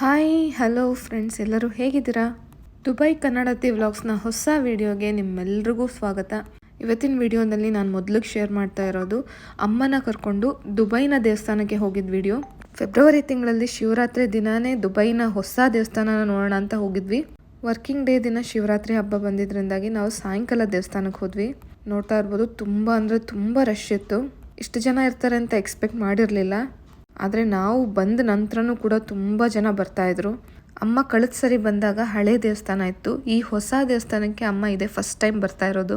Hi hello friends ಎಲ್ಲರೂ ಹೇಗಿದ್ದೀರಾ? Dubai ಕನ್ನಡತಿ ವ್ಲಾಗ್ಸ್ನ ಹೊಸ ವಿಡಿಯೋಗೆ ನಿಮ್ಮೆಲ್ರಿಗೂ ಸ್ವಾಗತ. ಇವತ್ತಿನ ವಿಡಿಯೋದಲ್ಲಿ ನಾನು ಮೊದಲಿಗೆ ಶೇರ್ ಮಾಡ್ತಾ ಇರೋದು ಅಮ್ಮನ ಕರ್ಕೊಂಡು ದುಬೈನ ದೇವಸ್ಥಾನಕ್ಕೆ ಹೋಗಿದ್ದ ವಿಡಿಯೋ. ಫೆಬ್ರವರಿ ತಿಂಗಳಲ್ಲಿ ಶಿವರಾತ್ರಿ ದಿನಾನೇ ದುಬೈನ ಹೊಸ ದೇವಸ್ಥಾನನ ನೋಡೋಣ ಅಂತ ಹೋಗಿದ್ವಿ. ವರ್ಕಿಂಗ್ ಡೇ ದಿನ ಶಿವರಾತ್ರಿ ಹಬ್ಬ ಬಂದಿದ್ದರಿಂದಾಗಿ ನಾವು ಸಾಯಂಕಾಲ ದೇವಸ್ಥಾನಕ್ಕೆ ಹೋದ್ವಿ. ನೋಡ್ತಾ ಇರ್ಬೋದು, ತುಂಬ ಅಂದರೆ ತುಂಬ ರಶ್ ಇತ್ತು. ಇಷ್ಟು ಜನ ಇರ್ತಾರೆ ಅಂತ ಎಕ್ಸ್ಪೆಕ್ಟ್ ಮಾಡಿರಲಿಲ್ಲ. ಆದರೆ ನಾವು ಬಂದ ನಂತರನೂ ಕೂಡ ತುಂಬ ಜನ ಬರ್ತಾಯಿದ್ರು ಅಮ್ಮ ಕಳೆದ ಸರಿ ಬಂದಾಗ ಹಳೆ ದೇವಸ್ಥಾನ ಇತ್ತು. ಈ ಹೊಸ ದೇವಸ್ಥಾನಕ್ಕೆ ಅಮ್ಮ ಇದೆ ಫಸ್ಟ್ ಟೈಮ್ ಬರ್ತಾ ಇರೋದು.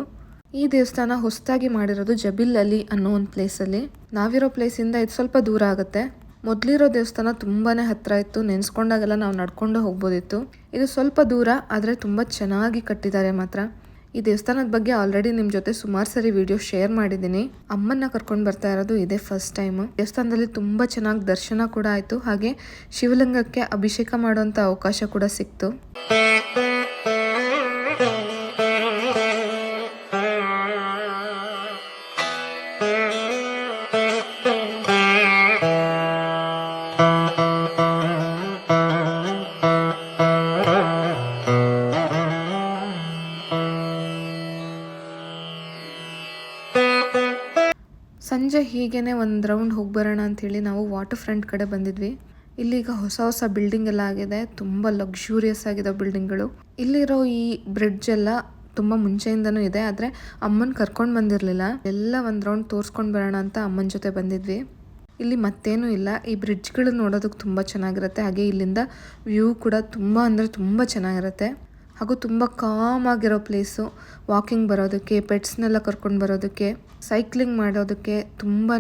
ಈ ದೇವಸ್ಥಾನ ಹೊಸದಾಗಿ ಮಾಡಿರೋದು ಜಬಿಲ್ ಅಲಿ ಅನ್ನೋ ಒಂದು ಪ್ಲೇಸಲ್ಲಿ ನಾವಿರೋ ಪ್ಲೇಸಿಂದ ಇದು ಸ್ವಲ್ಪ ದೂರ ಆಗುತ್ತೆ. ಮೊದಲಿರೋ ದೇವಸ್ಥಾನ ತುಂಬಾ ಹತ್ತಿರ ಇತ್ತು. ನೆನೆಸ್ಕೊಂಡಾಗೆಲ್ಲ ನಾವು ನಡ್ಕೊಂಡು ಹೋಗ್ಬೋದಿತ್ತು. ಇದು ಸ್ವಲ್ಪ ದೂರ, ಆದರೆ ತುಂಬ ಚೆನ್ನಾಗಿ ಕಟ್ಟಿದ್ದಾರೆ ಮಾತ್ರ. ಈ ದೇವಸ್ಥಾನದ ಬಗ್ಗೆ ಆಲ್ರೆಡಿ ನಿಮ್ಮ ಜೊತೆ ಸುಮಾರು ಸರಿ ವಿಡಿಯೋ ಶೇರ್ ಮಾಡಿದ್ದೀನಿ. ಅಮ್ಮನ್ನ ಕರ್ಕೊಂಡು ಬರ್ತಾ ಇರೋದು ಇದೇ ಫಸ್ಟ್ ಟೈಮ್ ದೇವಸ್ಥಾನದಲ್ಲಿ ತುಂಬಾ ಚೆನ್ನಾಗಿ ದರ್ಶನ ಕೂಡ ಆಯಿತು. ಹಾಗೆ ಶಿವಲಿಂಗಕ್ಕೆ ಅಭಿಷೇಕ ಮಾಡುವಂತ ಅವಕಾಶ ಕೂಡ ಸಿಕ್ತು. ಹೀಗೇನೆ ಒಂದು ರೌಂಡ್ ಹೋಗಿ ಬರೋಣ ಅಂಥೇಳಿ ನಾವು ವಾಟರ್ ಫ್ರಂಟ್ ಕಡೆ ಬಂದಿದ್ವಿ. ಇಲ್ಲೀಗ ಹೊಸ ಹೊಸ ಬಿಲ್ಡಿಂಗ್ ಎಲ್ಲ ಆಗಿದೆ. ತುಂಬ ಲಕ್ಸುರಿಯಸ್ ಆಗಿದೆ ಬಿಲ್ಡಿಂಗ್ಗಳು ಇಲ್ಲಿರೋ ಈ ಬ್ರಿಡ್ಜ್ ಎಲ್ಲ ತುಂಬ ಮುಂಚೆಯಿಂದನೂ ಇದೆ, ಆದರೆ ಅಮ್ಮನ ಕರ್ಕೊಂಡು ಬಂದಿರಲಿಲ್ಲ. ಎಲ್ಲ ಒಂದು ರೌಂಡ್ ತೋರಿಸ್ಕೊಂಡು ಬರೋಣ ಅಂತ ಅಮ್ಮನ ಜೊತೆ ಬಂದಿದ್ವಿ. ಇಲ್ಲಿ ಮತ್ತೇನೂ ಇಲ್ಲ. ಈ ಬ್ರಿಡ್ಜ್ಗಳು ನೋಡೋದಕ್ಕೆ ತುಂಬ ಚೆನ್ನಾಗಿರುತ್ತೆ. ಹಾಗೆ ಇಲ್ಲಿಂದ ವ್ಯೂ ಕೂಡ ತುಂಬ ಅಂದರೆ ತುಂಬ ಚೆನ್ನಾಗಿರುತ್ತೆ. ಹಾಗೂ ತುಂಬ ಕಾಮ್ ಆಗಿರೋ ಪ್ಲೇಸು ವಾಕಿಂಗ್ ಬರೋದಕ್ಕೆ ಪೆಟ್ಸ್ನೆಲ್ಲ ಕರ್ಕೊಂಡು ಬರೋದಕ್ಕೆ ಸೈಕ್ಲಿಂಗ್ ಮಾಡೋದಕ್ಕೆ ತುಂಬಾ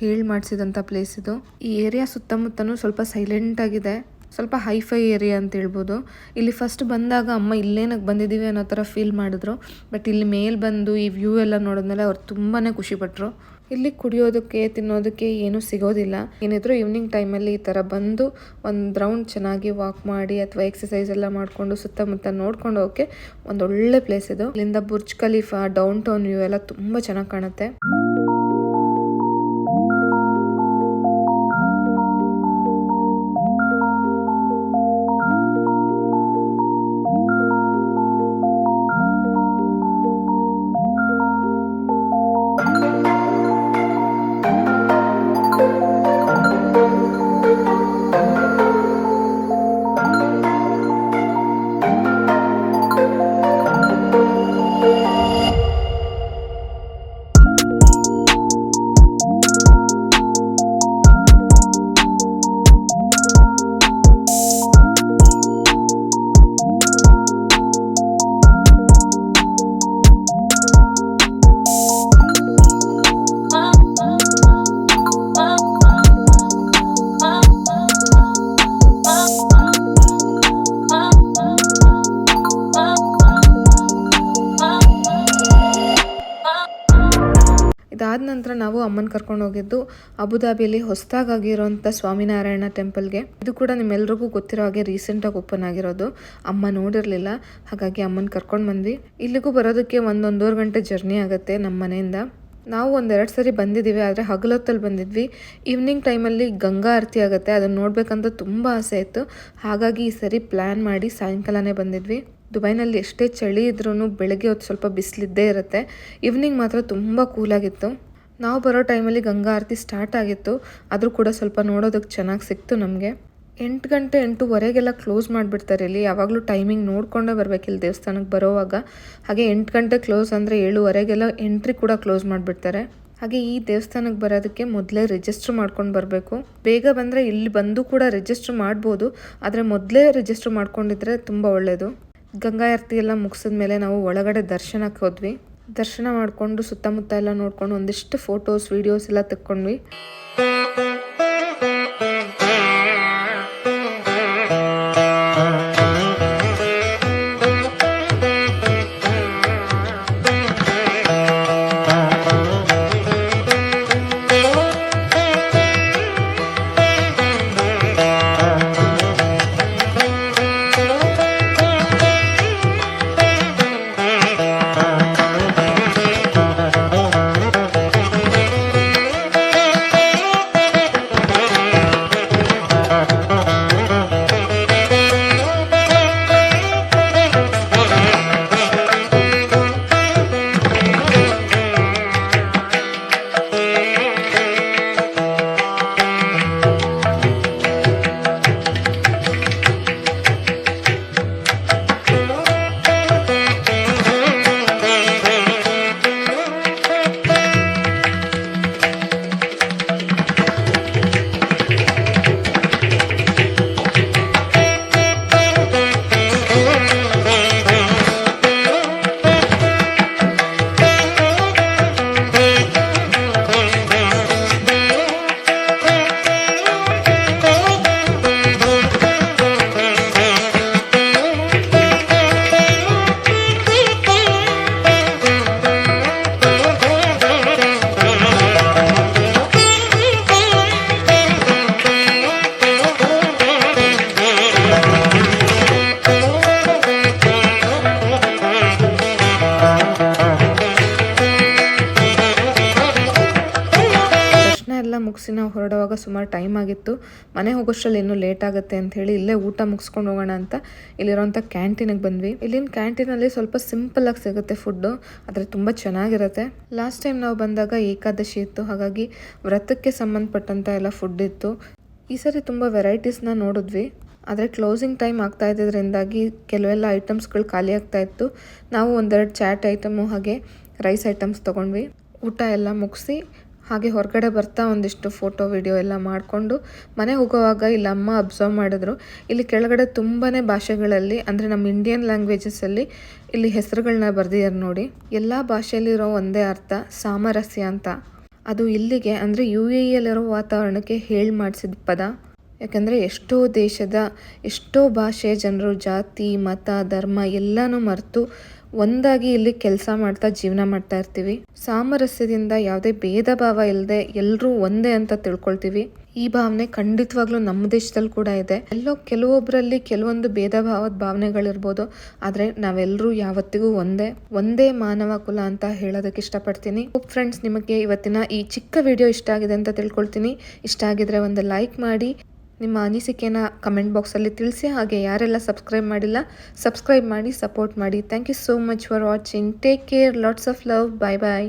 ಹೇಳ್ ಮಾಡಿಸಿದಂಥ ಪ್ಲೇಸ್ ಇದು. ಈ ಏರಿಯಾ ಸುತ್ತಮುತ್ತನೂ ಸ್ವಲ್ಪ ಸೈಲೆಂಟ್ ಆಗಿದೆ. ಸ್ವಲ್ಪ ಹೈಫೈ ಏರಿಯಾ ಅಂತ ಹೇಳ್ಬೋದು. ಇಲ್ಲಿ ಫಸ್ಟ್ ಬಂದಾಗ ಅಮ್ಮ ಇಲ್ಲೇನಕ್ಕೆ ಬಂದಿದ್ದೀವಿ ಅನ್ನೋ ಥರ ಫೀಲ್ ಮಾಡಿದ್ರು. ಬಟ್ ಇಲ್ಲಿ ಮೇಲೆ ಬಂದು ಈ ವ್ಯೂ ಎಲ್ಲ ನೋಡಿದ್ಮೇಲೆ ಅವ್ರು ತುಂಬಾ ಖುಷಿಪಟ್ಟರು ಇಲ್ಲಿ ಕುಡಿಯೋದಕ್ಕೆ, ತಿನ್ನೋದಕ್ಕೆ ಏನು ಸಿಗೋದಿಲ್ಲ. ಏನಿದ್ರು ಈವ್ನಿಂಗ್ ಟೈಮಲ್ಲಿ ಈ ಥರ ಬಂದು ಒಂದು ರೌಂಡ್ ಚೆನ್ನಾಗಿ ವಾಕ್ ಮಾಡಿ ಅಥವಾ ಎಕ್ಸಸೈಸ್ ಎಲ್ಲ ಮಾಡಿಕೊಂಡು ಸುತ್ತಮುತ್ತ ನೋಡ್ಕೊಂಡು ಒಂದು ಒಳ್ಳೆ ಪ್ಲೇಸ್ ಇದು. ಇಲ್ಲಿಂದ Burj Khalifa downtown view ಎಲ್ಲ ತುಂಬ ಚೆನ್ನಾಗಿ ಕಾಣುತ್ತೆ. ಇದಾದ ನಂತರ ನಾವು ಅಮ್ಮನ ಕರ್ಕೊಂಡು ಹೋಗಿದ್ದು ಅಬುದಾಬಿಯಲ್ಲಿ ಹೊಸದಾಗಿರೋಂಥ ಸ್ವಾಮಿನಾರಾಯಣ ಟೆಂಪಲ್ಗೆ. ಇದು ಕೂಡ ನಿಮ್ಮೆಲ್ಲರಿಗೂ ಗೊತ್ತಿರೋ ಹಾಗೆ ರೀಸೆಂಟಾಗಿ ಓಪನ್ ಆಗಿರೋದು. ಅಮ್ಮ ನೋಡಿರಲಿಲ್ಲ, ಹಾಗಾಗಿ ಅಮ್ಮನ ಕರ್ಕೊಂಡು ಬಂದ್ವಿ. ಇಲ್ಲಿಗೂ ಬರೋದಕ್ಕೆ ಒಂದೊಂದೂವರೆ ಗಂಟೆ ಜರ್ನಿ ಆಗುತ್ತೆ ನಮ್ಮ ಮನೆಯಿಂದ. ನಾವು ಒಂದೆರಡು ಸರಿ ಬಂದಿದ್ದೀವಿ, ಆದರೆ ಹಗಲೊತ್ತಲ್ಲಿ ಬಂದಿದ್ವಿ. ಈವ್ನಿಂಗ್ ಟೈಮಲ್ಲಿ ಗಂಗಾ ಆರತಿ ಆಗುತ್ತೆ ಅದನ್ನು ನೋಡಬೇಕಂತ ತುಂಬ ಆಸೆ ಇತ್ತು. ಹಾಗಾಗಿ ಈ ಸರಿ ಪ್ಲ್ಯಾನ್ ಮಾಡಿ ಸಾಯಂಕಾಲನೇ ಬಂದಿದ್ವಿ. ದುಬೈನಲ್ಲಿ ಎಷ್ಟೇ ಚಳಿ ಇದ್ರೂ ಬೆಳಗ್ಗೆ ಹೊತ್ತು ಸ್ವಲ್ಪ ಬಿಸಿಲಿದ್ದೇ ಇರುತ್ತೆ. ಈವ್ನಿಂಗ್ ಮಾತ್ರ ತುಂಬ ಕೂಲಾಗಿತ್ತು ನಾವು ಬರೋ ಟೈಮಲ್ಲಿ ಗಂಗಾ ಆರತಿ ಸ್ಟಾರ್ಟ್ ಆಗಿತ್ತು. ಆದರೂ ಕೂಡ ಸ್ವಲ್ಪ ನೋಡೋದಕ್ಕೆ ಚೆನ್ನಾಗಿ ಸಿಕ್ತು ನಮಗೆ. ಎಂಟು ಗಂಟೆ ಎಂಟೂವರೆಗೆಲ್ಲ ಕ್ಲೋಸ್ ಮಾಡಿಬಿಡ್ತಾರೆ ಇಲ್ಲಿ. ಯಾವಾಗಲೂ ಟೈಮಿಂಗ್ ನೋಡಿಕೊಂಡೇ ಬರಬೇಕು ಇಲ್ಲಿ ದೇವಸ್ಥಾನಕ್ಕೆ ಬರೋವಾಗ. ಹಾಗೆ ಎಂಟು ಗಂಟೆ ಕ್ಲೋಸ್ ಅಂದರೆ ಏಳುವರೆಗೆಲ್ಲ ಎಂಟ್ರಿ ಕೂಡ ಕ್ಲೋಸ್ ಮಾಡಿಬಿಡ್ತಾರೆ. ಹಾಗೆ ಈ ದೇವಸ್ಥಾನಕ್ಕೆ ಬರೋದಕ್ಕೆ ಮೊದಲೇ ರಿಜಿಸ್ಟ್ರ್ ಮಾಡ್ಕೊಂಡು ಬರಬೇಕು. ಬೇಗ ಬಂದರೆ ಇಲ್ಲಿ ಬಂದು ಕೂಡ ರಿಜಿಸ್ಟ್ರ್ ಮಾಡ್ಬೋದು. ಆದರೆ ಮೊದಲೇ ರಿಜಿಸ್ಟ್ರ್ ಮಾಡ್ಕೊಂಡಿದ್ರೆ ತುಂಬ ಒಳ್ಳೆಯದು ಗಂಗಾ ಆರತಿ ಎಲ್ಲ ಮುಗಿಸಿದ ಮೇಲೆ ನಾವು ಒಳಗಡೆ ದರ್ಶನಕ್ಕೆ ಹೋದ್ವಿ. ದರ್ಶನ ಮಾಡಿಕೊಂಡು ಸುತ್ತಮುತ್ತ ಎಲ್ಲ ನೋಡ್ಕೊಂಡು ಒಂದಿಷ್ಟು ಫೋಟೋಸ್ ವಿಡಿಯೋಸ್ ಎಲ್ಲ ತೆಕ್ಕೊಂಡ್ವಿ. ಸುಮಾರು ಟೈಮ್ ಆಗಿತ್ತು. ಮನೆ ಹೋಗೋಷ್ಟರಲ್ಲಿ ಇನ್ನೂ ಲೇಟ್ ಆಗುತ್ತೆ ಅಂತ ಹೇಳಿ ಇಲ್ಲೇ ಊಟ ಮುಗಿಸ್ಕೊಂಡು ಹೋಗೋಣ ಅಂತ ಇಲ್ಲಿರೋಂಥ ಕ್ಯಾಂಟೀನಿಗೆ ಬಂದ್ವಿ. ಇಲ್ಲಿನ ಕ್ಯಾಂಟೀನಲ್ಲಿ ಸ್ವಲ್ಪ ಸಿಂಪಲ್ ಆಗಿ ಸಿಗುತ್ತೆ ಫುಡ್ಡು ಆದರೆ ತುಂಬ ಚೆನ್ನಾಗಿರುತ್ತೆ. ಲಾಸ್ಟ್ ಟೈಮ್ ನಾವು ಬಂದಾಗ ಏಕಾದಶಿ ಇತ್ತು. ಹಾಗಾಗಿ ವ್ರತಕ್ಕೆ ಸಂಬಂಧಪಟ್ಟಂಥ ಎಲ್ಲ ಫುಡ್ ಇತ್ತು. ಈ ಸರಿ ತುಂಬ ವೆರೈಟೀಸ್ನ ನೋಡಿದ್ವಿ. ಆದರೆ ಕ್ಲೋಸಿಂಗ್ ಟೈಮ್ ಆಗ್ತಾ ಇದ್ದಿದ್ದರಿಂದಾಗಿ ಕೆಲವೆಲ್ಲ ಐಟಮ್ಸ್ಗಳು ಖಾಲಿ ಆಗ್ತಾ ಇತ್ತು. ನಾವು ಒಂದೆರಡು ಚಾಟ್ ಐಟಮು ಹಾಗೆ ರೈಸ್ ಐಟಮ್ಸ್ ತೊಗೊಂಡ್ವಿ. ಊಟ ಎಲ್ಲ ಮುಗಿಸಿ ಹಾಗೆ ಹೊರಗಡೆ ಬರ್ತಾ ಒಂದಿಷ್ಟು ಫೋಟೋ, ವಿಡಿಯೋ ಎಲ್ಲ ಮಾಡಿಕೊಂಡು ಮನೆ ಹೋಗೋವಾಗ ಇಲ್ಲಿ ಅಮ್ಮ ಅಬ್ಸರ್ವ್ ಮಾಡಿದ್ರು. ಇಲ್ಲಿ ಕೆಳಗಡೆ ತುಂಬಾ ಭಾಷೆಗಳಲ್ಲಿ, ಅಂದರೆ ನಮ್ಮ ಇಂಡಿಯನ್ ಲ್ಯಾಂಗ್ವೇಜಸ್ಸಲ್ಲಿ ಇಲ್ಲಿ ಹೆಸರುಗಳನ್ನ ಬರೆದಿದ್ದಾರೆ ನೋಡಿ. ಎಲ್ಲ ಭಾಷೆಯಲ್ಲಿರೋ ಒಂದೇ ಅರ್ಥ, ಸಾಮರಸ್ಯ ಅಂತ. ಅದು ಇಲ್ಲಿಗೆ, ಅಂದರೆ ಯು ಎ ವಾತಾವರಣಕ್ಕೆ ಹೇಳಿ ಮಾಡಿಸಿದ ಪದ. ಯಾಕಂದರೆ ಎಷ್ಟೋ ದೇಶದ, ಎಷ್ಟೋ ಭಾಷೆ, ಜನರು, ಜಾತಿ, ಮತ, ಧರ್ಮ ಎಲ್ಲನೂ ಮರೆತು ಒಂದಾಗಿ ಇಲ್ಲಿ ಕೆಲಸ ಮಾಡ್ತಾ ಜೀವನ ಮಾಡ್ತಾ ಇರ್ತೀವಿ. ಸಾಮರಸ್ಯದಿಂದ ಯಾವುದೇ ಭೇದ ಭಾವ ಇಲ್ಲದೆ ಎಲ್ಲರೂ ಒಂದೇ ಅಂತ ತಿಳ್ಕೊಳ್ತೀವಿ. ಈ ಭಾವನೆ ಖಂಡಿತವಾಗ್ಲೂ ನಮ್ಮ ದೇಶದಲ್ಲಿ ಕೂಡ ಇದೆ. ಎಲ್ಲೋ ಕೆಲವೊಬ್ಬರಲ್ಲಿ ಕೆಲವೊಂದು ಭೇದ ಭಾವದ ಭಾವನೆಗಳಿರ್ಬೋದು. ಆದರೆ ನಾವೆಲ್ಲರೂ ಯಾವತ್ತಿಗೂ ಒಂದೇ ಒಂದೇ ಮಾನವ ಕುಲ ಅಂತ ಹೇಳೋದಕ್ಕೆ ಇಷ್ಟಪಡ್ತೀನಿ. ಫ್ರೆಂಡ್ಸ್ ನಿಮಗೆ ಇವತ್ತಿನ ಈ ಚಿಕ್ಕ ವಿಡಿಯೋ ಇಷ್ಟ ಆಗಿದೆ ಅಂತ ತಿಳ್ಕೊಳ್ತೀನಿ. ಇಷ್ಟ ಆಗಿದ್ರೆ ಒಂದು ಲೈಕ್ ಮಾಡಿ. ನಿಮ್ಮ ಅನಿಸಿಕೆನ ಕಮೆಂಟ್ ಬಾಕ್ಸಲ್ಲಿ ತಿಳಿಸಿ, ಹಾಗೆ ಯಾರೆಲ್ಲ ಸಬ್ಸ್ಕ್ರೈಬ್ ಮಾಡಿಲ್ಲ, ಸಬ್ಸ್ಕ್ರೈಬ್ ಮಾಡಿ, ಸಪೋರ್ಟ್ ಮಾಡಿ. Thank you so much for watching. Take care. Lots of love. Bye bye.